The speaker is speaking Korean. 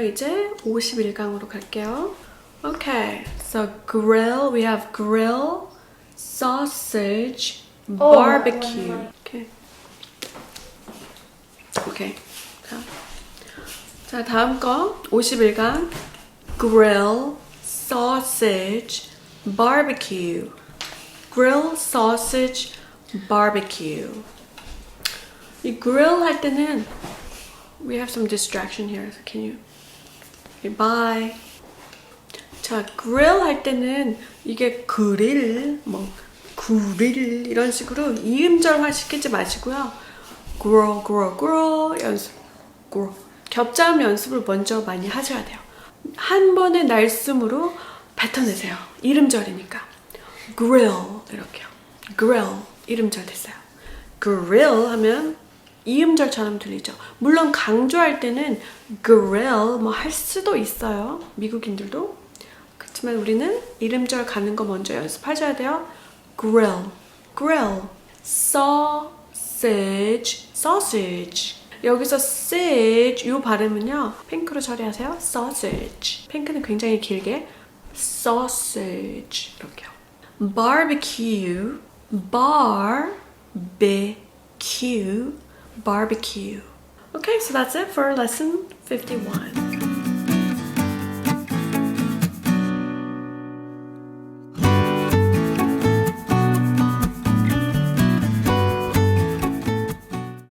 이제 51강으로 갈게요. Okay, so grill, we have grill, sausage, Oh, barbecue. Okay. Okay. 자, 자 다음 거 51강 grill, sausage, barbecue. grill, sausage, barbecue. 이 grill 할 때는 we have some distraction here. So can you? Okay, bye. 자, grill 할 때는 이게 그릴, 뭐 그릴 이런 식으로 이음절화 시키지 마시고요. grow, grow, grow 연습, grow. 겹자음 연습을 먼저 많이 하셔야 돼요. 한 번의 날숨으로 뱉어내세요. 이름절이니까. grill 이렇게요. grill 이름절 됐어요. grill 하면 이음절처럼 들리죠. 물론 강조할 때는 grill 뭐 할 수도 있어요. 미국인들도. 그렇지만 우리는 이름절 가는 거 먼저 연습하셔야 돼요. grill, grill, sausage, sausage. 여기서 sage 요 발음은요. 핑크로 처리하세요. sausage. 핑크는 굉장히 길게 sausage 이렇게요. barbecue, barbecue, barbecue. Okay, so that's it for lesson 51.